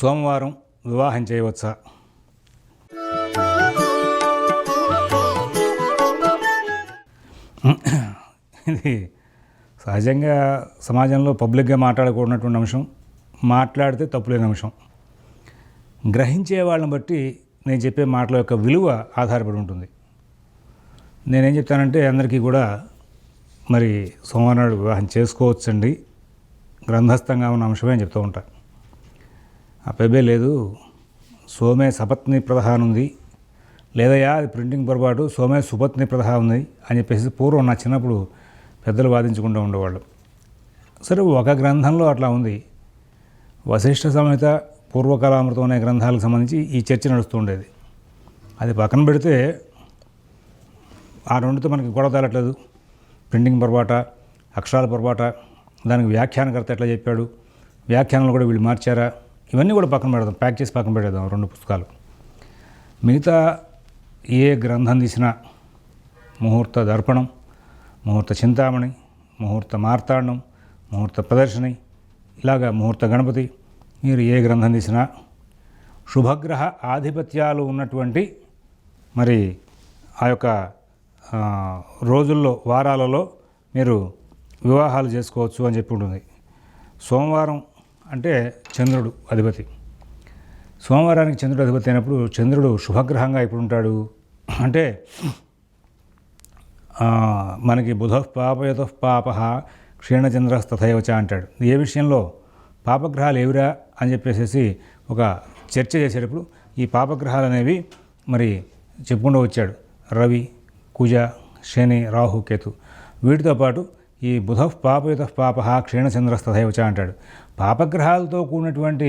సోమవారం వివాహం చేయవచ్చా? ఇది సహజంగా సమాజంలో పబ్లిక్గా మాట్లాడకూడనటువంటి అంశం మాట్లాడితే తప్పులేని అంశం గ్రహించే వాళ్ళని బట్టి నేను చెప్పే మాటల యొక్క విలువ ఆధారపడి ఉంటుంది. నేనేం చెప్తానంటే అందరికీ కూడా మరి సోమవారం నాడు వివాహం చేసుకోవచ్చండి. గ్రంథస్థంగా ఉన్న అంశమే అని చెప్తూ ఉంటాను ఆ లేదు. సోమే సపత్ని ప్రధాన ఉంది. లేదయ్యా అది ప్రింటింగ్ పొరపాటు. సోమే సుపత్ని ప్రధాన ఉంది అని చెప్పేసి పూర్వం నా చిన్నప్పుడు పెద్దలు వాదించుకుంటూ ఉండేవాళ్ళు. సరే ఒక గ్రంథంలో అట్లా ఉంది. వశిష్ఠ సమేత పూర్వకాలామృతం అనే గ్రంథాలకు సంబంధించి ఈ చర్చ నడుస్తూ ఉండేది. అది పక్కన పెడితే ఆ రెండుతో మనకి గొడవ తేలట్లేదు. ప్రింటింగ్ పొరపాట అక్షరాల పొరపాట దానికి వ్యాఖ్యానకర్త ఎట్లా చెప్పాడు వ్యాఖ్యానాలు కూడా వీళ్ళు మార్చారా? ఇవన్నీ కూడా పక్కన పెడదాం ప్యాక్ చేసి పక్కన పెడదాం రెండు పుస్తకాలు. మిగతా ఏ గ్రంథం తీసినా ముహూర్త దర్పణం ముహూర్త చింతామణి ముహూర్త మార్తాండం ముహూర్త ప్రదర్శని ఇలాగా ముహూర్త గణపతి మీరు ఏ గ్రంథం తీసినా శుభగ్రహ ఆధిపత్యాలు ఉన్నటువంటి మరి ఆ యొక్క రోజుల్లో వారాలలో మీరు వివాహాలు చేసుకోవచ్చు అని చెప్పి ఉంటుంది. సోమవారం అంటే చంద్రుడు అధిపతి. సోమవారానికి చంద్రుడు అధిపతి అయినప్పుడు చంద్రుడు శుభగ్రహంగా ఇప్పుడు ఉంటాడు అంటే మనకి బుధ పాపయత పాప క్షీణచంద్ర తథైవచ అంటాడు ఏ విషయంలో? పాపగ్రహాలు ఏవిరా అని చెప్పేసి ఒక చర్చ చేసేటప్పుడు ఈ పాపగ్రహాలు అనేవి మరి చెప్పుకుంటూ వచ్చాడు. రవి కుజ శని రాహు కేతు. వీటితో పాటు ఈ బుధ పాపయుత పాప క్షీణచంద్ర తథైవచ అంటాడు. పాపగ్రహాలతో కూడినటువంటి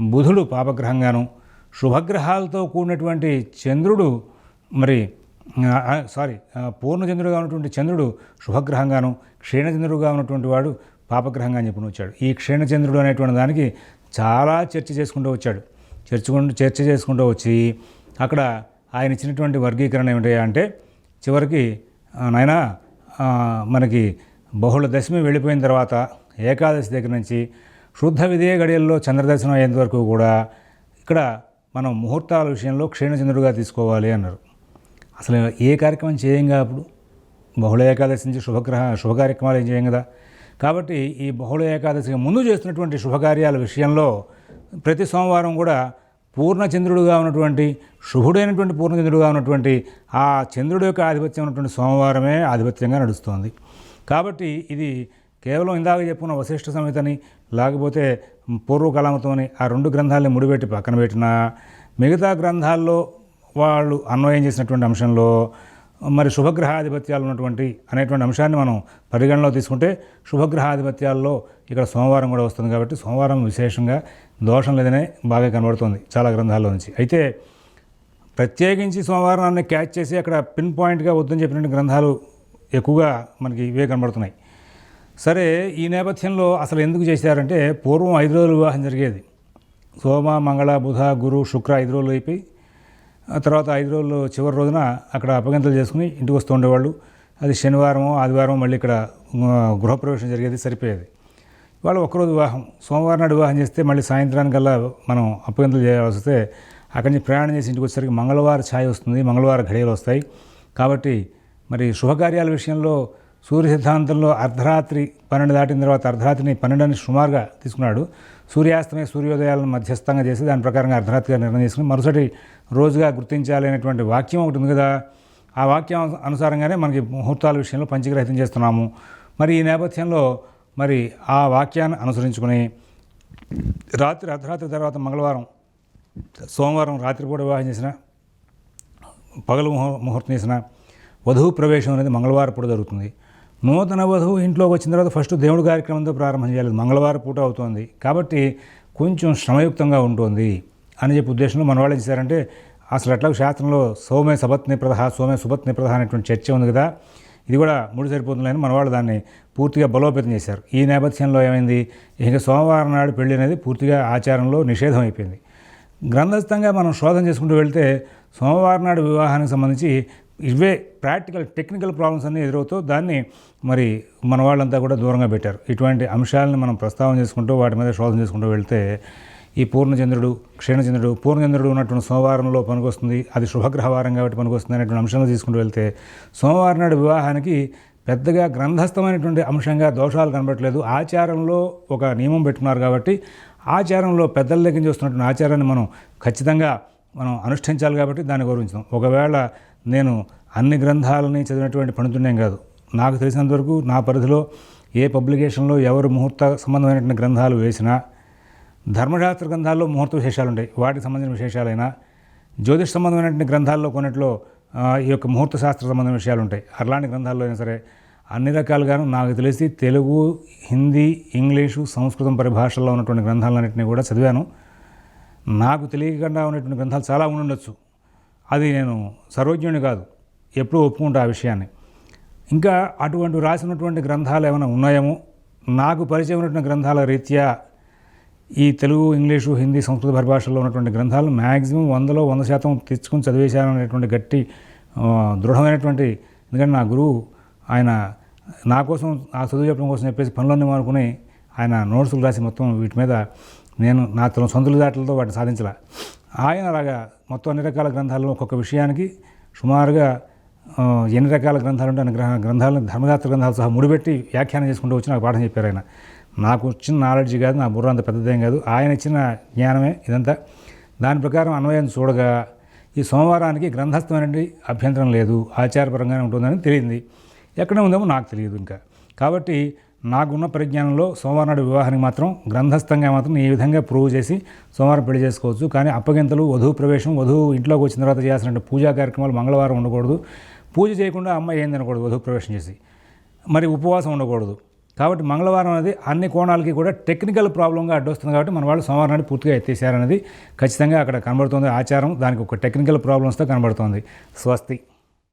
బుధుడు పాపగ్రహంగాను శుభగ్రహాలతో కూడినటువంటి చంద్రుడు మరి సారీ పూర్ణచంద్రుడుగా ఉన్నటువంటి చంద్రుడు శుభగ్రహంగాను క్షీణచంద్రుడుగా ఉన్నటువంటి వాడు పాపగ్రహంగా అని చెప్పి వచ్చాడు. ఈ క్షీణచంద్రుడు అనేటువంటి దానికి చాలా చర్చ చేసుకుంటూ వచ్చాడు. చర్చకుంటూ చర్చ చేసుకుంటూ వచ్చి అక్కడ ఆయన ఇచ్చినటువంటి వర్గీకరణ ఏమిటి అంటే చివరికి నాయన నాయనా మనకి బహుళ దశమి వెళ్ళిపోయిన తర్వాత ఏకాదశి దగ్గర నుంచి శుద్ధ విధేయ గడియల్లో చంద్రదర్శనం అయ్యేంత వరకు కూడా ఇక్కడ మనం ముహూర్తాల విషయంలో క్షీణచంద్రుడుగా తీసుకోవాలి అన్నారు. అసలు ఏ కార్యక్రమం చేయంగా అప్పుడు? బహుళ ఏకాదశి నుంచి శుభగ్రహ శుభ కార్యక్రమాలు ఏం చేయం కదా? కాబట్టి ఈ బహుళ ఏకాదశికి ముందు చేస్తున్నటువంటి శుభకార్యాల విషయంలో ప్రతి సోమవారం కూడా పూర్ణచంద్రుడుగా ఉన్నటువంటి శుభుడైనటువంటి పూర్ణచంద్రుడుగా ఉన్నటువంటి ఆ చంద్రుడి యొక్క ఆధిపత్యం ఉన్నటువంటి సోమవారమే ఆధిపత్యంగా నడుస్తోంది. కాబట్టి ఇది కేవలం ఇందాక చెప్పుకున్న వశిష్ఠ సంహితని లేకపోతే పూర్వకలామతం ఆ రెండు గ్రంథాలని ముడిపెట్టి పక్కన పెట్టినా మిగతా గ్రంథాల్లో వాళ్ళు అన్వయం చేసినటువంటి అంశంలో మరి శుభగ్రహాధిపత్యాలు ఉన్నటువంటి అనేటువంటి అంశాన్ని మనం పరిగణలో తీసుకుంటే శుభగ్రహాధిపత్యాల్లో ఇక్కడ సోమవారం కూడా వస్తుంది కాబట్టి సోమవారం విశేషంగా దోషం లేదనే బాగా కనబడుతుంది చాలా గ్రంథాల్లో నుంచి. అయితే ప్రత్యేకించి సోమవారాన్ని క్యాచ్ చేసి అక్కడ పిన్ పాయింట్గా వద్దని చెప్పినటువంటి గ్రంథాలు ఎక్కువగా మనకి ఇవే కనబడుతున్నాయి. సరే ఈ నేపథ్యంలో అసలు ఎందుకు చేశారంటే పూర్వం ఐదు రోజులు వివాహం జరిగేది. సోమ మంగళ బుధ గురు శుక్ర ఐదు రోజులు అయిపోయి ఆ తర్వాత ఐదు రోజులు చివరి రోజున అక్కడ అప్పగింతలు చేసుకుని ఇంటికి వస్తూ ఉండేవాళ్ళు. అది శనివారం ఆదివారం మళ్ళీ ఇక్కడ గృహప్రవేశం జరిగేది సరిపోయేది. వాళ్ళు ఒకరోజు వివాహం. సోమవారం నాడు వివాహం చేస్తే మళ్ళీ సాయంత్రానికల్లా మనం అప్పగింతలు చేయాల్సి వస్తే అక్కడి నుంచి ప్రయాణం చేసి ఇంటికి వచ్చేసరికి మంగళవారం ఛాయ్ వస్తుంది మంగళవారం ఘడియలు వస్తాయి. కాబట్టి మరి శుభకార్యాల విషయంలో సూర్య సిద్ధాంతంలో అర్ధరాత్రి పన్నెండు దాటిన తర్వాత అర్ధరాత్రిని పన్నెండు అని సుమారుగా తీసుకున్నాడు. సూర్యాస్తమయ సూర్యోదయాలను మధ్యస్థంగా చేసి దాని ప్రకారంగా అర్ధరాత్రిగా నిర్ణయం చేసుకుని మరుసటి రోజుగా గుర్తించాలి అనేటువంటి వాక్యం ఒకటి ఉంది కదా. ఆ వాక్యం అనుసారంగానే మనకి ముహూర్తాల విషయంలో పంచగ్రహితం చేస్తున్నాము. మరి ఈ నేపథ్యంలో మరి ఆ వాక్యాన్ని అనుసరించుకుని రాత్రి అర్ధరాత్రి తర్వాత మంగళవారం సోమవారం రాత్రిపూట వివాహం చేసిన పగలు ముహూ ముహూర్తం చేసిన వధువు ప్రవేశం అనేది మంగళవారం పూట జరుగుతుంది. నూతన వధువు ఇంట్లోకి వచ్చిన తర్వాత ఫస్ట్ దేవుడి కార్యక్రమంతో ప్రారంభం చేయాలి. మంగళవారం పూట అవుతుంది. కాబట్టి కొంచెం శ్రమయుక్తంగా ఉంటుంది అని చెప్పి ఉద్దేశంలో మన వాళ్ళు ఏం చేశారంటే అసలు ఎట్లా శాస్త్రంలో సౌమ్య సబత్ నిప్రధ సౌమ్య సుపత్ని నిప్రధ అనేటువంటి చర్చ ఉంది కదా ఇది కూడా ముడి సరిపోతుందని మనవాళ్ళు దాన్ని పూర్తిగా బలోపేతం చేశారు. ఈ నేపథ్యంలో ఏమైంది? ఇక సోమవారం నాడు పెళ్ళి అనేది పూర్తిగా ఆచారంలో నిషేధం అయిపోయింది. గ్రంథస్థంగా మనం శోధన చేసుకుంటూ వెళ్తే సోమవారం నాడు వివాహానికి సంబంధించి ఇవే ప్రాక్టికల్ టెక్నికల్ ప్రాబ్లమ్స్ అన్నీ ఎదురవుతూ దాన్ని మరి మన వాళ్ళంతా కూడా దూరంగా పెట్టారు. ఇటువంటి అంశాలను మనం ప్రస్తావన చేసుకుంటూ వాటి మీద శోధన చేసుకుంటూ వెళ్తే ఈ పూర్ణచంద్రుడు క్షీణచంద్రుడు పూర్ణచంద్రుడు ఉన్నటువంటి సోమవారంలో పనికొస్తుంది. అది శుభగ్రహవారం కాబట్టి పనికొస్తుంది అనేటువంటి అంశంలో తీసుకుంటూ వెళ్తే సోమవారం నాడు వివాహానికి పెద్దగా గ్రంథస్థమైనటువంటి అంశంగా దోషాలు కనబడట్లేదు. ఆచారంలో ఒక నియమం పెట్టుకున్నారు కాబట్టి ఆచారంలో పెద్దల దగ్గర నుంచి వస్తున్నటువంటి ఆచారాన్ని మనం ఖచ్చితంగా మనం అనుష్ఠించాలి కాబట్టి దాన్ని గౌరవించాం ఒకవేళ నేను అన్ని గ్రంథాలని చదివినటువంటి పండితుడేం కాదు. నాకు తెలిసినంత వరకు నా పరిధిలో ఏ పబ్లికేషన్లో ఎవరు ముహూర్త సంబంధమైనటువంటి గ్రంథాలు వేసినా ధర్మశాస్త్ర గ్రంథాల్లో ముహూర్త విశేషాలు ఉంటాయి. వాటికి సంబంధించిన విశేషాలైనా జ్యోతిష్ సంబంధమైనటువంటి గ్రంథాల్లో కొన్నిట్లో ఈ యొక్క ముహూర్త శాస్త్ర సంబంధమైన విషయాలు ఉంటాయి. అలాంటి గ్రంథాల్లో అయినా సరే అన్ని రకాలుగాను నాకు తెలిసి తెలుగు హిందీ ఇంగ్లీషు సంస్కృతం పరిభాషల్లో ఉన్నటువంటి గ్రంథాలన్నింటినీ కూడా చదివాను. నాకు తెలియకుండా ఉన్నటువంటి గ్రంథాలు చాలా ఉండొచ్చు అది నేను సర్వజ్ఞుని కాదు ఎప్పుడూ ఒప్పుకుంటా ఆ విషయాన్ని. ఇంకా అటువంటి రాసినటువంటి గ్రంథాలు ఏమైనా ఉన్నాయేమో? నాకు పరిచయం ఉన్నటువంటి గ్రంథాల రీత్యా ఈ తెలుగు ఇంగ్లీషు హిందీ సంస్కృత పరిభాషల్లో ఉన్నటువంటి గ్రంథాలు మ్యాక్సిమం వందలో వంద శాతం తెచ్చుకొని చదివేశాననేటువంటి గట్టి దృఢమైనటువంటి ఎందుకంటే నా గురువు ఆయన నా కోసం ఆ చదువు చెప్పడం కోసం చెప్పేసి పనులన్నీ మానుకుని ఆయన నోట్సులు రాసి మొత్తం వీటి మీద నేను నా తన సొంతలు దాటలతో వాటిని సాధించాల. ఆయన అలాగా మొత్తం అన్ని రకాల గ్రంథాలను ఒక్కొక్క విషయానికి సుమారుగా ఎన్ని రకాల గ్రంథాలు ఉంటే అన్ని గ్రహ గ్రంథాలను ధర్మశాస్త్ర గ్రంథాలు సహా ముడిపెట్టి వ్యాఖ్యానం చేసుకుంటూ వచ్చి నాకు పాఠం చెప్పారు ఆయన. నాకు వచ్చిన నాలెడ్జ్ కాదు నా బుర్ర అంత పెద్దదేం కాదు. ఆయన ఇచ్చిన జ్ఞానమే ఇదంతా. దాని ప్రకారం అన్వయం చూడగా ఈ సోమవారానికి గ్రంథస్థమైనటువంటి అభ్యంతరం లేదు. ఆచారపరంగానే ఉంటుందని తెలియంది. ఎక్కడ ఉందేమో నాకు తెలియదు ఇంకా. కాబట్టి నాకున్న పరిజ్ఞానంలో సోమవారం నాడు వివాహానికి మాత్రం గ్రంథస్థంగా మాత్రం ఈ విధంగా ప్రూవ్ చేసి సోమవారం పెళ్ళి చేసుకోవచ్చు. కానీ అప్పగింతలు వధువు ప్రవేశం వధువు ఇంట్లోకి వచ్చిన తర్వాత చేయాల్సిన పూజా కార్యక్రమాలు మంగళవారం ఉండకూడదు. పూజ చేయకుండా అమ్మాయి ఏం తినకూడదు వధువు ప్రవేశం చేసి. మరి ఉపవాసం ఉండకూడదు. కాబట్టి మంగళవారం అనేది అన్ని కోణాలకి కూడా టెక్నికల్ ప్రాబ్లంగా అడ్డొస్తుంది కాబట్టి మన వాళ్ళు సోమవారం నాడు పూర్తిగా ఎత్తేసారనేది ఖచ్చితంగా అక్కడ కనబడుతుంది. ఆచారం దానికి ఒక టెక్నికల్ ప్రాబ్లమ్స్తో కనబడుతుంది. స్వస్తి.